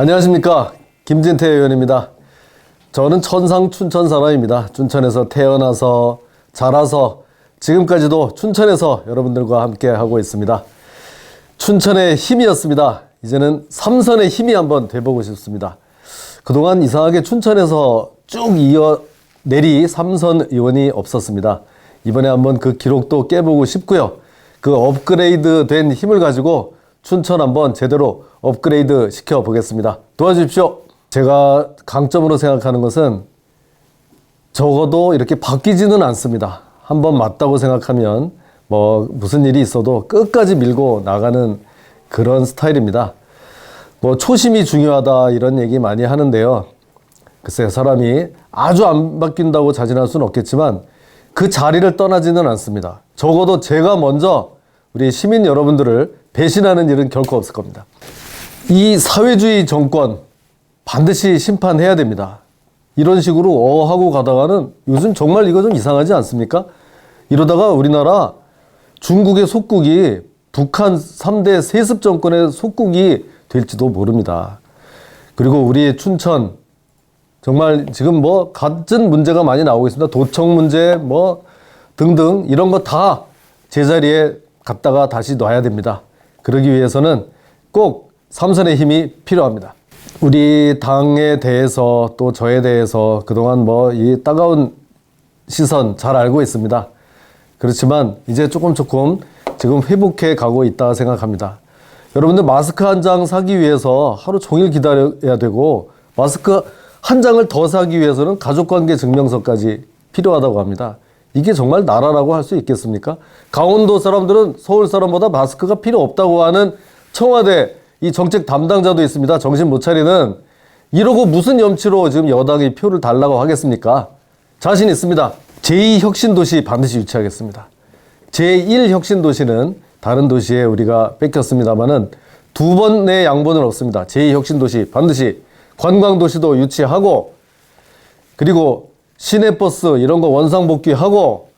안녕하십니까 김진태 의원입니다. 저는 천상 춘천 사람입니다. 춘천에서 태어나서 자라서 지금까지도 춘천에서 여러분들과 함께 하고 있습니다. 춘천의 힘이었습니다. 이제는 삼선의 힘이 한번 돼보고 싶습니다. 그동안 이상하게 춘천에서 쭉 이어 내리 삼선 의원이 없었습니다. 이번에 한번 그 기록도 깨보고 싶고요. 그 업그레이드 된 힘을 가지고 춘천 한번 제대로 업그레이드 시켜 보겠습니다. 도와주십시오. 제가 강점으로 생각하는 것은 적어도 이렇게 바뀌지는 않습니다. 한번 맞다고 생각하면 뭐 무슨 일이 있어도 끝까지 밀고 나가는 그런 스타일입니다. 뭐 초심이 중요하다 이런 얘기 많이 하는데요. 글쎄요, 사람이 아주 안 바뀐다고 자진할 수는 없겠지만 그 자리를 떠나지는 않습니다. 적어도 제가 먼저 우리 시민 여러분들을 배신하는 일은 결코 없을 겁니다. 이 사회주의 정권 반드시 심판해야 됩니다. 이런 식으로 어 하고 가다가는 요즘 정말 이거 좀 이상하지 않습니까? 이러다가 우리나라 중국의 속국이 북한 3대 세습 정권의 속국이 될지도 모릅니다. 그리고 우리 춘천 정말 지금 뭐 갖은 문제가 많이 나오고 있습니다. 도청 문제 뭐 등등 이런 거 다 제자리에 갖다가 다시 놔야 됩니다. 그러기 위해서는 꼭 삼선의 힘이 필요합니다. 우리 당에 대해서 또 저에 대해서 그동안 뭐 이 따가운 시선 잘 알고 있습니다. 그렇지만 이제 조금 조금 지금 회복해 가고 있다 생각합니다. 여러분들 마스크 한 장 사기 위해서 하루 종일 기다려야 되고 마스크 한 장을 더 사기 위해서는 가족관계 증명서까지 필요하다고 합니다. 이게 정말 나라라고 할 수 있겠습니까? 강원도 사람들은 서울 사람보다 마스크가 필요 없다고 하는 청와대 이 정책 담당자도 있습니다. 정신 못 차리는 이러고 무슨 염치로 지금 여당이 표를 달라고 하겠습니까? 자신 있습니다. 제2혁신도시 반드시 유치하겠습니다. 제1혁신도시는 다른 도시에 우리가 뺏겼습니다만은 두 번의 양본은 없습니다. 제2혁신도시 반드시 관광도시도 유치하고 그리고 시내버스 이런 거 원상복귀하고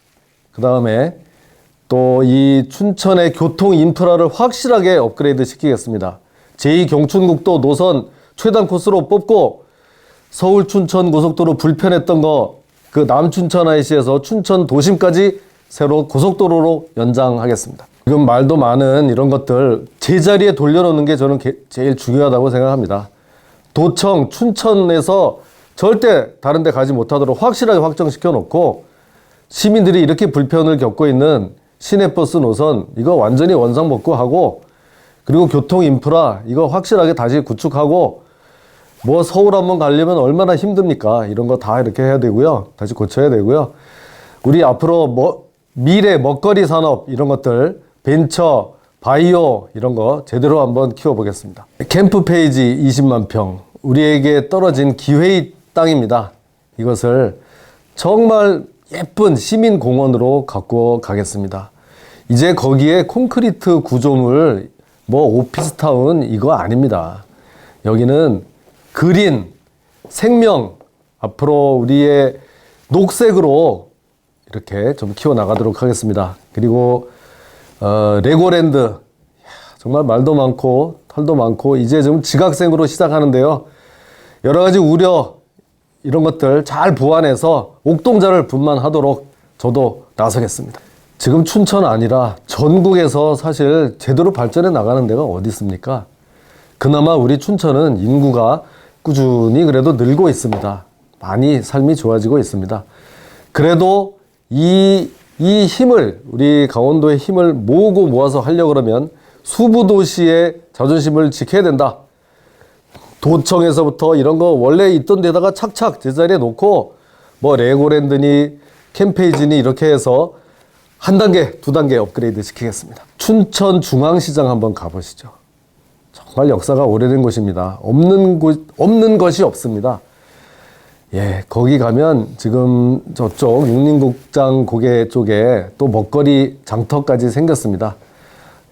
그 다음에 또 이 춘천의 교통 인프라를 확실하게 업그레이드 시키겠습니다. 제2경춘국도 노선 최단 코스로 뽑고 서울 춘천 고속도로 불편했던 거 그 남춘천 IC에서 춘천 도심까지 새로 고속도로로 연장하겠습니다. 지금 말도 많은 이런 것들 제자리에 돌려놓는 게 저는 게- 제일 중요하다고 생각합니다. 도청, 춘천에서 절대 다른 데 가지 못하도록 확실하게 확정시켜 놓고 시민들이 이렇게 불편을 겪고 있는 시내버스 노선 이거 완전히 원상복구하고 그리고 교통 인프라 이거 확실하게 다시 구축하고 뭐 서울 한번 가려면 얼마나 힘듭니까? 이런 거 다 이렇게 해야 되고요. 다시 고쳐야 되고요. 우리 앞으로 뭐 미래 먹거리 산업 이런 것들 벤처 바이오 이런 거 제대로 한번 키워보겠습니다. 캠프 페이지 20만 평 우리에게 떨어진 기회의 땅입니다. 이것을 정말 예쁜 시민 공원으로 갖고 가겠습니다. 이제 거기에 콘크리트 구조물 뭐 오피스타운 이거 아닙니다. 여기는 그린 생명 앞으로 우리의 녹색으로 이렇게 좀 키워 나가도록 하겠습니다. 그리고 어, 레고랜드 정말 말도 많고 털도 많고 이제 좀 지각생으로 시작하는데요. 여러 가지 우려 이런 것들 잘 보완해서 옥동자를 분만하도록 저도 나서겠습니다. 지금 춘천 아니라 전국에서 사실 제대로 발전해 나가는 데가 어디 있습니까? 그나마 우리 춘천은 인구가 꾸준히 그래도 늘고 있습니다. 많이 삶이 좋아지고 있습니다. 그래도 이, 이 힘을, 우리 강원도의 힘을 모으고 모아서 하려고 그러면 수부도시의 자존심을 지켜야 된다. 도청에서부터 이런 거 원래 있던 데다가 착착 제자리에 놓고 뭐 레고랜드니 캠페이지니 이렇게 해서 한 단계, 두 단계 업그레이드 시키겠습니다. 춘천 중앙시장 한번 가보시죠. 정말 역사가 오래된 곳입니다. 없는 곳, 없는 것이 없습니다. 예, 거기 가면 지금 저쪽 육림국장 고개 쪽에 또 먹거리 장터까지 생겼습니다.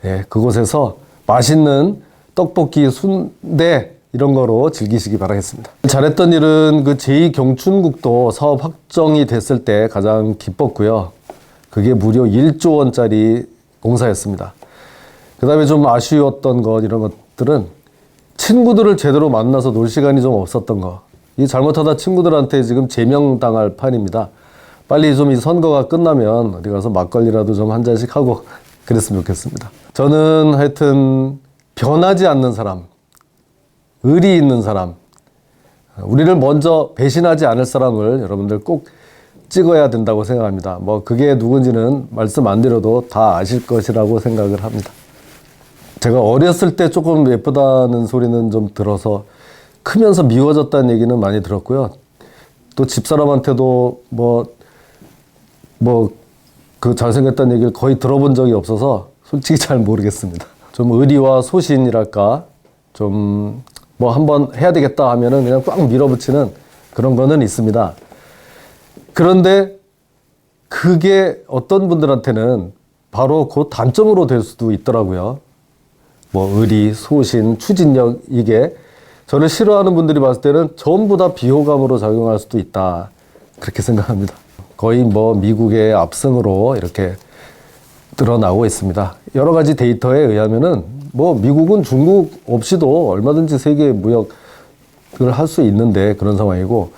예, 그곳에서 맛있는 떡볶이, 순대 이런 거로 즐기시기 바라겠습니다. 잘했던 일은 그 제2경춘국도 사업 확정이 됐을 때 가장 기뻤고요. 그게 무려 1조 원짜리 공사였습니다. 그 다음에 좀 아쉬웠던 것, 이런 것들은 친구들을 제대로 만나서 놀 시간이 좀 없었던 거. 이 잘못하다 친구들한테 지금 제명당할 판입니다. 빨리 좀 이 선거가 끝나면 어디 가서 막걸리라도 좀 한 잔씩 하고 그랬으면 좋겠습니다. 저는 하여튼 변하지 않는 사람, 의리 있는 사람, 우리를 먼저 배신하지 않을 사람을 여러분들 꼭 찍어야 된다고 생각합니다. 뭐 그게 누군지는 말씀 안 드려도 다 아실 것이라고 생각을 합니다. 제가 어렸을 때 조금 예쁘다는 소리는 좀 들어서 크면서 미워졌다는 얘기는 많이 들었고요. 또 집사람한테도 뭐, 뭐, 그 잘생겼다는 얘기를 거의 들어본 적이 없어서 솔직히 잘 모르겠습니다. 좀 의리와 소신이랄까, 좀 뭐 한번 해야 되겠다 하면은 그냥 꽉 밀어붙이는 그런 거는 있습니다. 그런데 그게 어떤 분들한테는 바로 그 단점으로 될 수도 있더라고요. 뭐 의리, 소신, 추진력 이게 저를 싫어하는 분들이 봤을 때는 전부 다 비호감으로 작용할 수도 있다. 그렇게 생각합니다. 거의 뭐 미국의 압승으로 이렇게 드러나고 있습니다. 여러 가지 데이터에 의하면은 뭐 미국은 중국 없이도 얼마든지 세계 무역을 할 수 있는데 그런 상황이고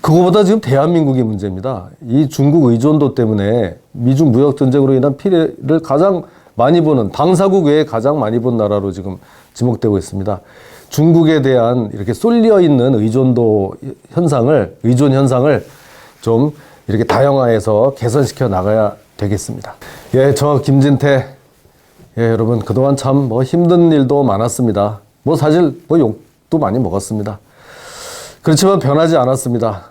그거보다 지금 대한민국이 문제입니다. 이 중국 의존도 때문에 미중 무역 전쟁으로 인한 피해를 가장 많이 보는 당사국 외에 가장 많이 본 나라로 지금 지목되고 있습니다. 중국에 대한 이렇게 쏠려 있는 의존도 현상을 의존 현상을 좀 이렇게 다양화해서 개선시켜 나가야 되겠습니다. 예, 저 김진태 예, 여러분 그동안 참 뭐 힘든 일도 많았습니다. 뭐 사실 뭐 욕도 많이 먹었습니다. 그렇지만 변하지 않았습니다.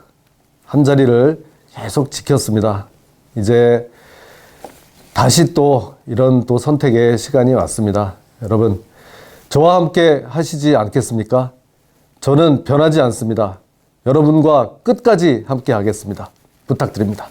한 자리를 계속 지켰습니다. 이제 다시 또 이런 또 선택의 시간이 왔습니다. 여러분, 저와 함께 하시지 않겠습니까? 저는 변하지 않습니다. 여러분과 끝까지 함께 하겠습니다. 부탁드립니다.